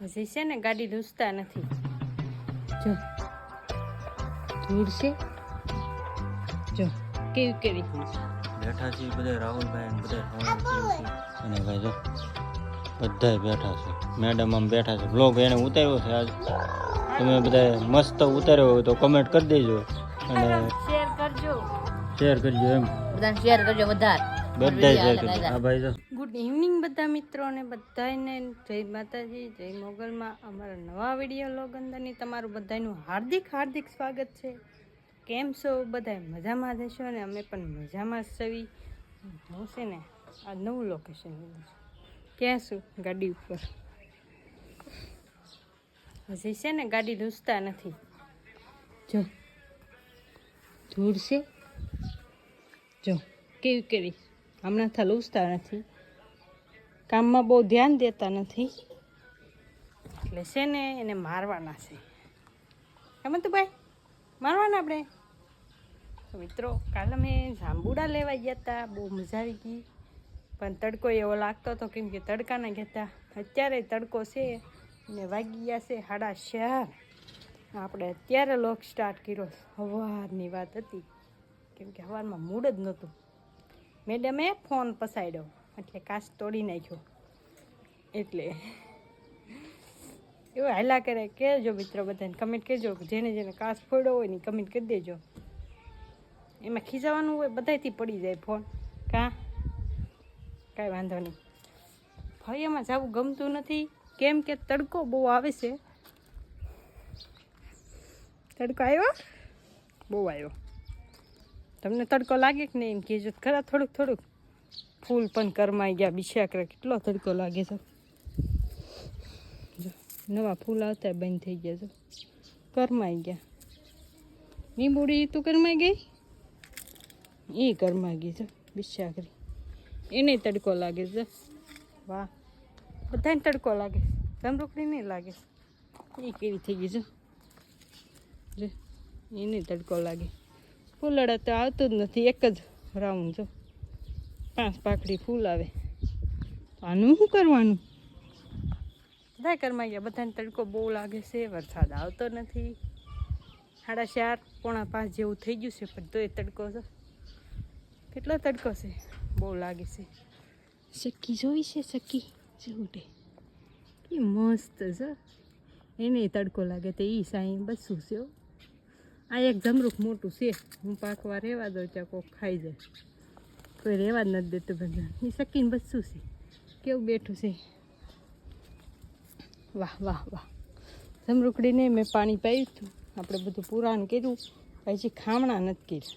હજી છે ને ગાડી લૂસતા નથી. જો ધૂળ છે? જો કેવી કેવી? બેઠા છે બધા રાહુલભાઈ બધા અને ભાઈ જો બધા બેઠા છે. મેડમ આમ બેઠા છે. બ્લોગ એને ઉતાર્યો છે આજ. તમે બધા મસ્ત ઉતાર્યો હોય તો કમેન્ટ કરી દેજો. અને શેર કરજો. શેર કરજો એમ. બધા શેર કરજો વધારે. ગુડ ઇવનિંગ બધા મિત્રોને બધાને જય માતાજી જય મોગલમાં. અમારા નવા વીડિયો લોગ અંદરની તમારું બધાનું હાર્દિક હાર્દિક સ્વાગત છે. કેમ છો? બધા મજામાં જશો અને અમે પણ મજામાં જ છવી હું છે ને આ નવું લોકેશન ક્યાં છું? ગાડી ઉપર. હજી છે ને ગાડી ધૂસતા નથી. જો. ધૂળ છે જો. કેવી કેવી? હમણાં થા લૂસતા નથી. કામમાં બહુ ધ્યાન દેતા નથી. એટલે છે ને એને મારવાના છે. એમ તો ભાઈ મારવાના આપણે? મિત્રો, કાલે અમે જાંબુડા લેવા ગયા હતા બહુ મજા આવી ગઈ. પણ તડકો એવો લાગતો હતો, કેમ કે તડકાના ગયા અત્યારે તડકો છે અને વાગી ગયા છે સાડા ચાર. આપણે અત્યારે લોક સ્ટાર્ટ કર્યો. સવારની વાત હતી. કેમ કે સવારમાં મૂડ જ નહોતું. મેડમે ફોન પસાડ્યો એટલે કાચ તોડી નાખ્યો. એટલે એવું હાલા કરે. કહેજો મિત્રો બધાને કમેન્ટ કરજો. જેને જેને કાચ ફોડ્યો હોય ને કમેન્ટ કરી દેજો. એમાં ખીજાવાનું હોય, બધાયથી પડી જાય ફોન. કાં? કાંઈ વાંધો નહીં. ફળિયામાં જવું ગમતું નથી. કેમ કે તડકો બહુ આવે છે. તડકો આવ્યો? બહુ આવ્યો. તમને તડકો લાગે કે નહીં એમ કહેજો. ખરા થોડુંક થોડુંક. ફૂલ પણ કરમાઈ ગયા. બિછ્યા કરે કેટલો તડકો લાગે છે. જો, નવા ફૂલ આવતા બંધ થઈ ગયા છે. કરમાઈ ગયા. લીંબુડી તું કરમાઈ ગઈ? એ કરમાઈ ગઈ છે બિછ્યા કરી એને તડકો લાગે છે. વાહ. બધાને તડકો લાગે. ધમરોકડી નહીં લાગે. એ કેવી થઈ ગઈ છે? એને તડકો લાગે. ફૂલડા તો આવતું જ નથી એક જ રાઉન્ડ જો. પાંચ પાકડી ફૂલ આવે. આનું શું કરવાનું? બધા કરમાયા બધાને તડકો બહુ લાગે છે વરસાદ આવતો નથી. સાડા ચાર પોણા પાંચ જેવું થઈ ગયું છે પણ તોય તડકો છે. કેટલો તડકો છે? બહુ લાગે છે. સક્કી જોઈ છે સક્કી જોડે એ મસ્ત છે. એને તડકો લાગે તો એ સાઈ બસું છે. આ એક જમરૂખ મોટું છે. હું પાકવા રહેવા દઉં ત્યાં કોક ખાઈ જાય. કોઈ રહેવા જ નથી દેતું બધા એ શકીને બસું છે. કેવું બેઠું છે. વાહ વાહ વાહ. જમરૂકડીને મેં પાણી પાયું હતું. આપણે બધું પુરાણ કર્યું. પછી ખામણા નથી કર્યા.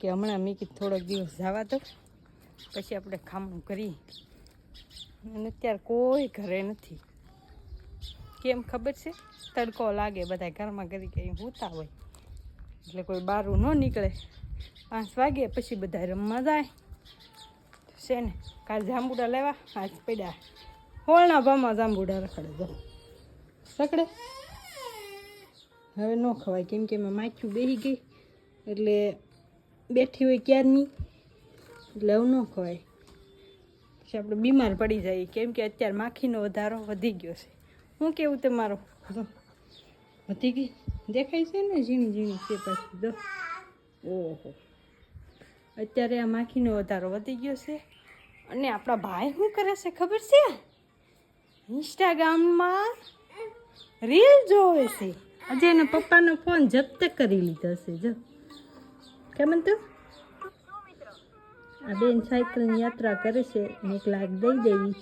કે હમણાં મેં કીધું થોડોક દિવસ જવા દો. પછી આપણે ખામણું કરી અને અત્યારે કોઈ ઘરે નથી. કેમ ખબર છે? તડકો લાગે બધા ઘરમાં કરી કરી હોતા હોય. એટલે કોઈ બારું ન નીકળે. પાંચ વાગે પછી બધા રમવા જાય. છે ને? કાલ જાંબુડા લેવા, આજ પડ્યા. હોળના ભાવમાં જાંબુડા રખડે જો. રખડે? હવે ન ખવાય, કેમ કે એમાં માખ્યું બેસી ગઈ. એટલે બેઠી હોય ક્યારની? એટલે હવે ન ખવાય. પછી આપણે બીમાર પડી જઈએ. કેમ કે અત્યારે માખીનો વધારો વધી ગયો છે. શું કેવું તમારું વધી ગઈ? દેખાય છે ને? ઝીણી ઝીણી છે પછી. જો. ઓહો. અત્યારે આ માખીનો વધારો વધી ગયો છે. અને આપણા ભાઈ શું કરે છે ખબર છે? ઇન્સ્ટાગ્રામમાં રીલ જોવે છે. આજે એના પપ્પાનો ફોન જપ્ત કરી લીધો છે. જો. કેમ તું આ બેન સાયકલની યાત્રા કરે છે. એક લાખ દઈ દેવી.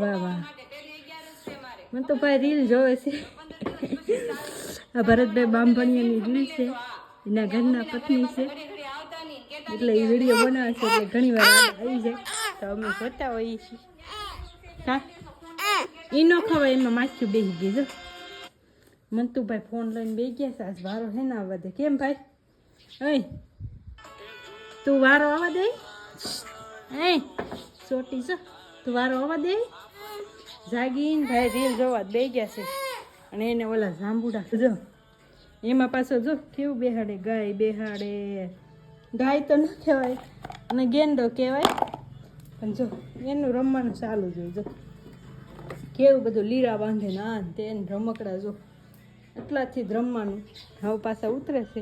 વાહ વાહ. મને તો ભાઈ રીલ જોવે છે. આ ભરતભાઈ બામભણિયાની રીલ છે. એના ઘરના પત્ની છે. એટલે એ વીડિયો બનાવે છે એટલે ઘણી વાર આવી જાય. તો અમે જોતા હોઈએ છીએ. હા? એ ન ખવાય એમાં માખ્યું બેસી ગઈ જો મંતુભાઈ ફોન લઈને બે ગયા છે. આજ વારો હે ને આવવા દે. કેમ ભાઈ? હે તું વારો આવવા દે? એ ચોટી છે તું વારો આવવા દે. જાગીને ભાઈ રીલ જોવા બે ગયા છે. અને એને ઓલા જાંબુડા જો. એમાં પાછો જો, કેવું બેહાડે? ગાય બેહાડે. ગાય તો ન કહેવાય, અને ગેંડો કહેવાય. પણ જો, એનું રમવાનું ચાલુ જ જો. કેવું બધું લીરા બાંધે ના આ ને તે ને રમકડા જો. એટલાથી જ રમવાનું. હવે પાછા ઉતરે છે.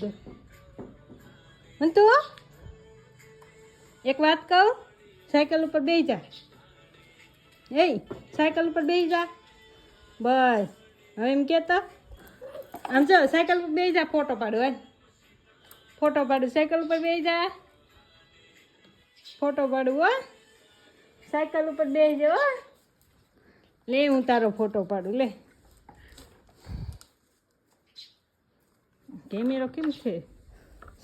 જો. તું એક વાત કહું? સાયકલ ઉપર બેસી જા. એ સાયકલ ઉપર બેસી જા. બસ. હવે એમ કહેતા આમ જો, સાયકલ ઉપર બેસી જા, ફોટો પાડો હે ફોટો પાડું, સાયકલ ઉપર બેસી જા. ફોટો પાડું, હો. સાયકલ ઉપર બેસી જા, હો. લે, હું તારો ફોટો પાડું, લે. કેમેરો કેમ છે?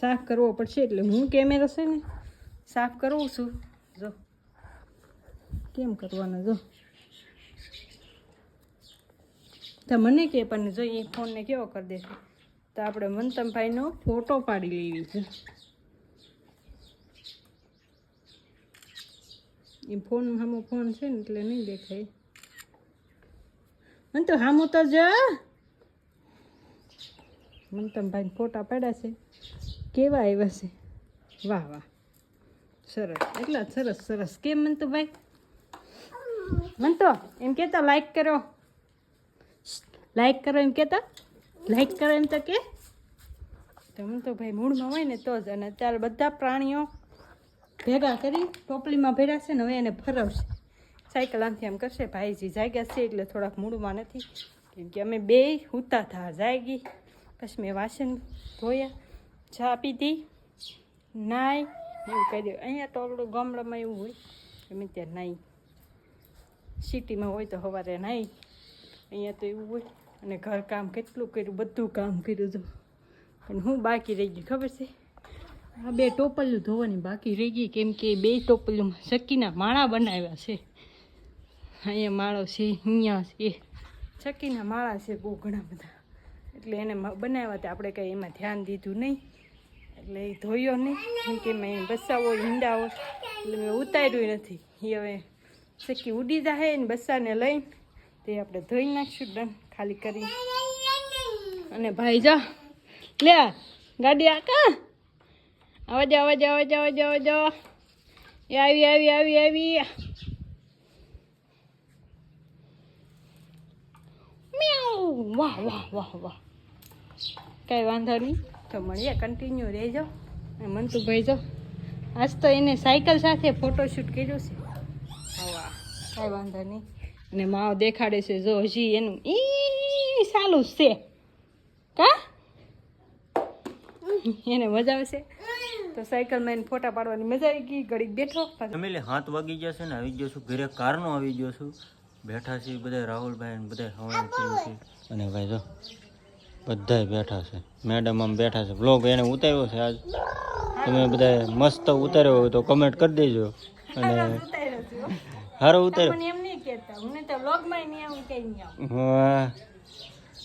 સાફ કરવો પડશે એટલે હું કેમેરો છે ને? સાફ કરું છું. જો. કેમ કરવાનું? જો. તો મને કે પણ જો એ ફોનને કેવો કરી દેશે તો આપણે મંતમભાઈનો ફોટો પાડી લેવી છે. એ ફોન સામો ફોન છે ને એટલે નહીં દેખાય. મને તો સામું તો જ. મંતમભાઈ ફોટા પાડ્યા છે. કેવા આવ્યા છે? વાહ વાહ. સરસ. એટલા સરસ સરસ. કેમ મંતુભાઈ? મંતો, એમ કહેતા લાઈક કરો. લાઈક કરો એમ કહેતા લાઈક કરો એમ તો કે? તો મંતુભાઈ મૂળમાં હોય ને તો જ. અને અત્યારે બધા પ્રાણીઓ ભેગા કરી ટોપલીમાં ભેરાશે ને હવે એને ફરવશે. સાયકલ આમથી આમ કરશે. ભાઈજી જાગ્યા છે એટલે થોડાક મૂળમાં નથી. કેમ કે અમે બે હુતા થા જાગી. પછી મેં વાસણ ધોયા, ચા પીધી નાય એવું કહી દઉં અહીંયા તો આપણું ગામડામાં એવું હોય, ગમે ત્યાં નાઈ. સિટીમાં હોય તો સવારે નાઈ. અહીંયા તો એવું હોય. અને ઘર કામ કેટલું કર્યું, બધું કામ કર્યું હતું પણ હું બાકી રહી ગઈ, ખબર છે? આ બે ટોપલું ધોવાની બાકી રહી ગઈ, કેમ કે બે ટોપલીઓમાં ચક્કીના માળા બનાવ્યા છે. અહીંયા માળો છે, અહીંયા છે. ચક્કીના માળા છે બહુ ઘણા બધા. એટલે એને બનાવ્યા હતા. આપણે કંઈ એમાં ધ્યાન દીધું નહીં. એટલે એ ધોયો નહીં કે મેં ઈંડા હોય એટલે મેં ઉતાર્યું નથી. એ હવે સખી ઉડી જાય ને બસ્સાને લઈને તે આપણે ધોઈ નાખશું, ડન, ખાલી કરી. અને ભાઈ જા, લે, ગાડી આ કા? આવા જા આવા જા આવા જા આવા જા આવા જા. એ આવી આવી આવી આવી. વાહ વાહ વાહ વાહ. કાંઈ વાંધો નહીં. તો મળીએ કન્ટિન્યુ રહેજો. મંતુભાઈ જો, આજ તો એને સાયકલ સાથે ફોટોશૂટ કર્યો છે. હવા કાંઈ વાંધો નહીં. અને માવ દેખાડે છે, જો હજી એનું, ઈ સાલું છે. કા? એને મજા આવશે. તો સાયકલમાં એને ફોટા પાડવાની મજા આવી ગઈ, ઘડીક બેઠો. ફેમિલી હાથ વાગી ગયા છે ને, આવી ગયો છું, ઘરે કારનો આવી ગયો છું. બેઠા છે બધા રાહુલભાઈ બધા હવાને અને ભાઈ જો બધાય બેઠા છે. મેડમ આમ બેઠા છે. બ્લોગ એને ઉતાર્યો છે આજ. તમે બધા મસ્ત ઉતાર્યો હોય તો કમેન્ટ કરી દેજો. અને ઉતાર્યો છું. સારો ઉતાર્યો. મને એમ નહીં કહેતા. હું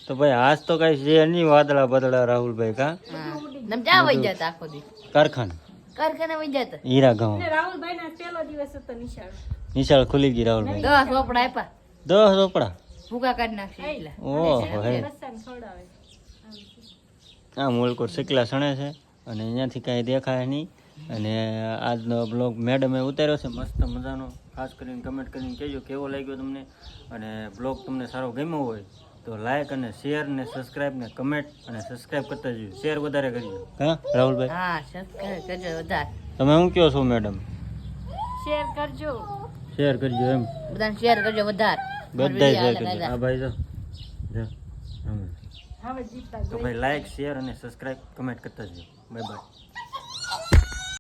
તો ભાઈ આજ તો કઈ છે નહીં વાદળા બદળા રાહુલભાઈ કા? નમ ચા વઈ જતા આખો દી? કારખાના. વઈ જતા? હીરા ગામ રાહુલભાઈ ના પહેલો દિવસ હતો નિશાળ. નિશાળ ખુલી ગઈ રાહુલભાઈ. દસ રોપડા આપ્યા. ભૂકા કાઢી નાખશે ઓહો હે. આ મોલકોટ સિકલા સણે છે અને અહીંયાથી કાંઈ દેખાય નહીં. અને આજનો બ્લોગ મેડમે ઉતાર્યો છે. મસ્ત મજાનો. ખાસ કરીને કમેન્ટ કરીને કહેજો કેવો લાગ્યો તમને. અને બ્લોગ તમને સારો ગમ્યો હોય તો લાઈક અને શેર ને સબસ્ક્રાઈબ ને કમેન્ટ અને સબસ્ક્રાઇબ કરતા જજો. શેર વધારે કરજો. હા રાહુલભાઈ? હા સબસ્ક્રાઇબ કરજો વધારે. તમે શું કહો છો મેડમ શેર કરજો. શેર કરજો એમ. બધાને શેર કરજો વધારે. બધા શેર કરજો. હા ભાઈ જો. જો. તો ભાઈ લાઈક શેર અને સબસ્ક્રાઈબ કમેન્ટ કરતા જજો બાય બાય